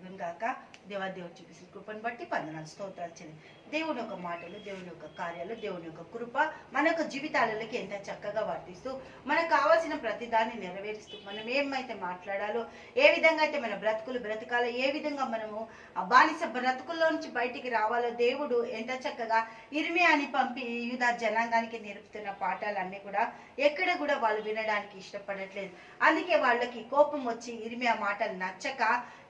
కలుగును గాక దేవాదేవుడు చూపిస్తున్న కృపను బట్టి పందనాలు స్తోత్రాలు చేయండి దేవుని యొక్క మాటలు దేవుని యొక్క కార్యాలు దేవుని యొక్క కృప మన యొక్క జీవితాలలోకి ఎంత చక్కగా వర్తిస్తూ మనకు కావాల్సిన ప్రతిదాన్ని నెరవేరుస్తూ మనం ఏమైతే మాట్లాడాలో ఏ విధంగా అయితే మన బ్రతుకులు బ్రతకాలో ఏ విధంగా మనము ఆ బానిస బ్రతుకుల్లో నుంచి బయటికి రావాలో దేవుడు ఎంత చక్కగా ఇరిమి అని పంపి యుధ జనాంగానికి నేర్పుతున్న పాఠాలన్నీ కూడా ఎక్కడ కూడా వాళ్ళు వినడానికి ఇష్టపడట్లేదు. అందుకే వాళ్ళకి కోపం వచ్చి ఇరిమి ఆ మాటలు నచ్చక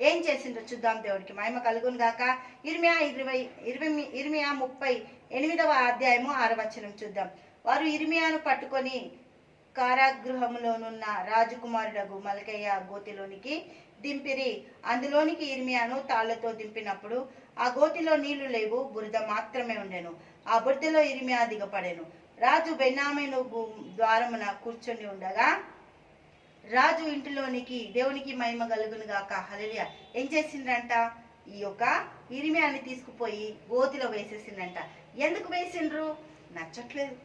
ఏం చేసిండ్రు? చేసిందో చూద్దాం దేవుడికి మహిమ కలుగును గాక. ఇర్మియా ఇరవై ఇరవై ఇర్మియా ముప్పై ఎనిమిదవ అధ్యాయము ఆరవచనం చూద్దాం. వారు ఇర్మియాను పట్టుకొని కారాగృహంలోనున్న రాజకుమారుడగు మలకయ్య గోతిలోనికి దింపిరి. అందులోనికి ఇర్మియాను తాళ్ళతో దింపినప్పుడు ఆ గోతిలో నీళ్ళు లేవు బురద మాత్రమే ఉండెను. ఆ బురదలో ఇర్మియా దిగపడెను. రాజు బెన్నామేను ద్వారమున కూర్చొని ఉండగా రాజు ఇంటిలోనికి దేవునికి మహిమ కలుగును గాక. హలలియ ఏం చేసిండ్రంట? ఈ యొక్క ఇరిమియాన్ని తీసుకుపోయి గోతిలో వేసేసిండంట ఎందుకు వేసిండ్రు? నచ్చట్లేదు.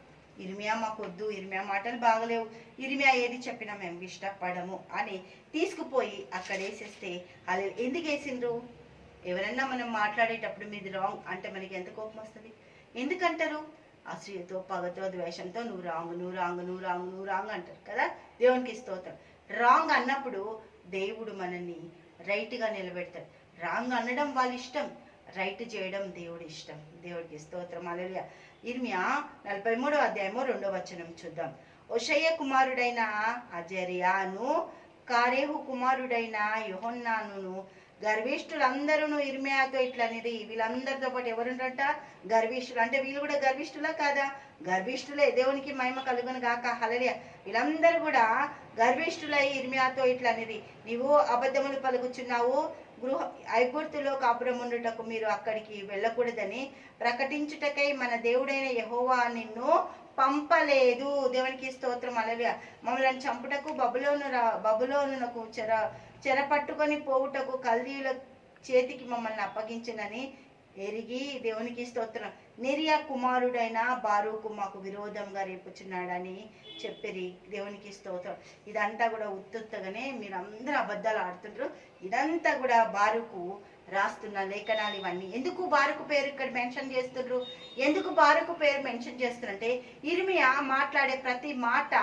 ఇరిమియా మాకు వద్దు ఇరిమియా మాటలు బాగలేవు. ఇరిమియా ఏది చెప్పినా మేము ఇష్టపడము అని తీసుకుపోయి అక్కడ వేసేస్తే అలా ఎందుకు వేసిండ్రు? ఎవరన్నా మనం మాట్లాడేటప్పుడు మీది రాంగ్ అంటే మనకి ఎంత కోపం వస్తుంది? ఎందుకంటారు? అసూయతో పగతో ద్వేషంతో నువ్వు రాంగ్ నువ్వు రాంగ్ నువ్వు రాంగ్ నువ్వు రాంగ్ అంటారు కదా? దేవునికి స్తోత్రం. రాంగ్ అన్నప్పుడు దేవుడు మనల్ని రైట్గా నిలబెడతాడు. రాంగ్ అనడం వాళ్ళ ఇష్టం రైట్ చేయడం దేవుడి ఇష్టం. దేవుడికి స్తోత్రం. అలలియ ఇర్మియా నలభై మూడో అధ్యాయము రెండో వచనం చూద్దాం. ఒషయ్య కుమారుడైన అజరియాను కారేహు కుమారుడైన యోహన్నాను గర్విష్ఠులందరూ ఇర్మియాతో ఇట్లా అనేది వీళ్ళందరితో పాటు ఎవరుండంట గర్విష్ఠులు. అంటే వీళ్ళు కూడా గర్విష్ఠులా కాదా? గర్విష్ఠులే. దేవునికి మహిమ కలుగును గాక. హలలే వీళ్ళందరూ కూడా గర్విష్ఠులై ఇర్మియాతో ఇట్లా అనేది నీవు అబద్ధములు పలుకుచున్నావు. గృహ ఐగుర్తులో కాపురముండుటకు మీరు అక్కడికి వెళ్ళకూడదని ప్రకటించుటకై మన దేవుడైన యహోవా నిన్ను పంపలేదు. దేవునికి స్తోత్రం. అలవ్య మమ్మల్ని చంపుటకు బబులోను రా బబులోనునకు చెర చెర పట్టుకొని పోవుటకు కల్దీయుల చేతికి మమ్మల్ని అప్పగించనని ఎరిగి దేవునికి స్తోత్రం. నిర్యా కుమారుడైన బారూకు మాకు విరోధంగా రేపుచున్నాడని చెప్పిరి. దేవునికి స్తోత్రం. ఇదంతా కూడా ఉత్తుత్తగానే మీరు అందరూ అబద్ధాలు ఆడుతుంటారు ఇదంతా కూడా బారుకు రాస్తున్న లేఖనాలు ఇవన్నీ. ఎందుకు బారుకు పేరు ఇక్కడ మెన్షన్ చేస్తుండ్రు? ఎందుకు బారుకు పేరు మెన్షన్ చేస్తున్నారంటే ఇర్మియా మాట్లాడే ప్రతి మాట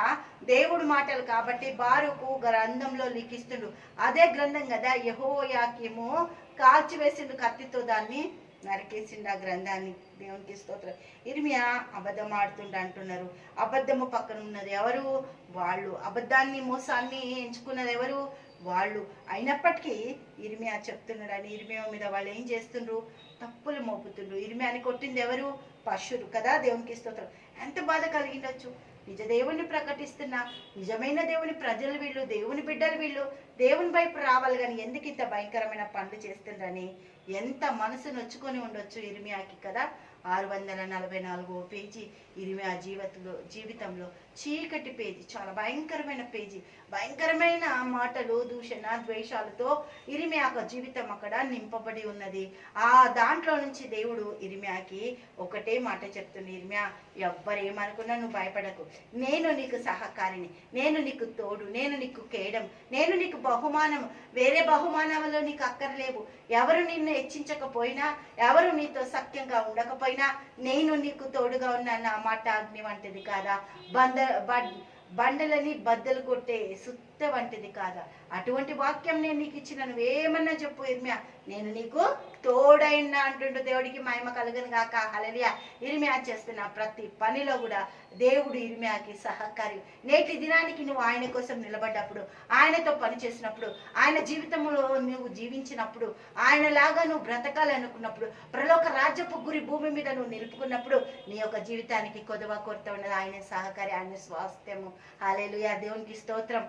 దేవుడు మాటలు కాబట్టి బారుకు గ్రంథంలో లిఖిస్తుండ్రు. అదే గ్రంథం కదా యహోయాకేమో కాల్చివేసిండు కత్తితో దాన్ని నరికేసిండు ఆ గ్రంథాన్ని దేవునికి స్తోత్రం. ఇర్మియా అబద్ధం ఆడుతుండ అంటున్నారు. అబద్ధము పక్కన ఉన్నది ఎవరు? వాళ్ళు. అబద్ధాన్ని మోసాన్ని ఎంచుకున్నది ఎవరు? వాళ్ళు. అయినప్పటికీ ఇర్మియా చెప్తున్నాడని ఇర్మియా మీద వాళ్ళు ఏం చేస్తుండ్రు? తప్పులు మోపుతుండ్రు. ఇర్మియాని కొట్టింది ఎవరు? పశువులు కదా దేవునికి స్తోత్రం. ఎంత బాధ కలిగిండొచ్చు? నిజ దేవుణ్ణి ప్రకటిస్తున్న. నిజమైన దేవుని ప్రజలు వీళ్ళు దేవుని బిడ్డలు వీళ్ళు. దేవుని వైపు రావాలి కానీ ఎందుకు ఇంత భయంకరమైన పనులు చేస్తుండ్రని ఎంత మనసు నొచ్చుకొని ఉండొచ్చు ఇరిమియాకి కదా? ఆరు వందల నలభై నాలుగో పేజీ ఇరిమియా జీవితంలో జీవితంలో చీకటి పేజీ చాలా భయంకరమైన పేజీ. భయంకరమైన మాటలు దూషణ ద్వేషాలతో ఇరిమియా జీవితం అక్కడ నింపబడి ఉన్నది. ఆ దాంట్లో నుంచి దేవుడు ఇరిమియాకి ఒకటే మాట చెప్తుంది. ఇరిమియా ఎవ్వరేమనుకున్నా నువ్వు భయపడకు. నేను నీకు సహకారిని నేను నీకు తోడు నేను నీకు కేయడం నేను నీకు బహుమానం వేరే బహుమానంలో నీకు అక్కర్లేవు. ఎవరు నిన్ను హెచ్చించకపోయినా ఎవరు నీతో సఖ్యంగా ఉండకపోయినా నేను నీకు తోడుగా ఉన్నా నా మాట అగ్ని వంటిది కాదా? బంద బండలని బద్దలు కొట్టే సుత్త వంటిది కాదా? అటువంటి వాక్యం నేను నీకు ఇచ్చిన నువ్వేమన్నా చెప్పు ఇర్మియా. నేను నీకు తోడైనా అంటుండు దేవుడికి మహిమ కలుగును గాక. హలలియా ఇర్మియా చేస్తున్న ప్రతి పనిలో కూడా దేవుడు ఇర్మియాకి సహకారి. నేటి దినానికి నువ్వు ఆయన కోసం నిలబడ్డప్పుడు ఆయనతో పని చేసినప్పుడు ఆయన జీవితంలో నువ్వు జీవించినప్పుడు ఆయనలాగా నువ్వు బ్రతకాలనుకున్నప్పుడు ప్రలోక రాజ్యపు గురి భూమి మీద నువ్వు నిలుపుకున్నప్పుడు నీ యొక్క జీవితానికి కొదవ కొరత ఉన్నది. ఆయన సహకారి ఆయన స్వాస్థ్యము. హాలేలుయా దేవునికి స్తోత్రం.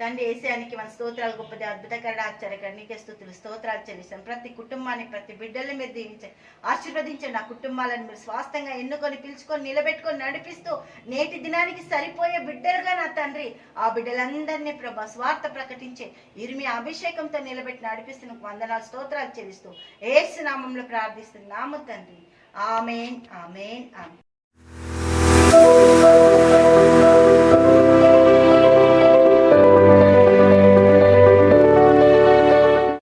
తండ్రి ఏసానికి మన స్తోత్రాలు గొప్పది అద్భుతకరణ ఆశ్చర్యకర నీకే స్థుతులు స్తోత్రాలు చెల్లిస్తాను ప్రతి కుటుంబాన్ని ప్రతి బిడ్డల్ని మీరు దీవించండి. ఆశీర్వదించండి. నా కుటుంబాలను మీరు స్వాస్థంగా ఎన్నుకొని పిలుచుకొని నిలబెట్టుకొని నడిపిస్తూ నేటి దినానికి సరిపోయే బిడ్డలుగా నా తండ్రి ఆ బిడ్డలందరినీ ప్రభా స్వార్థ ప్రకటించే ఇరిమి అభిషేకంతో నిలబెట్టి నడిపిస్తున్న వందనాలు స్తోత్రాలు చెల్లిస్తూ ఏసు నామంలో ప్రార్థిస్తున్నాము తండ్రి. Amen amen amen.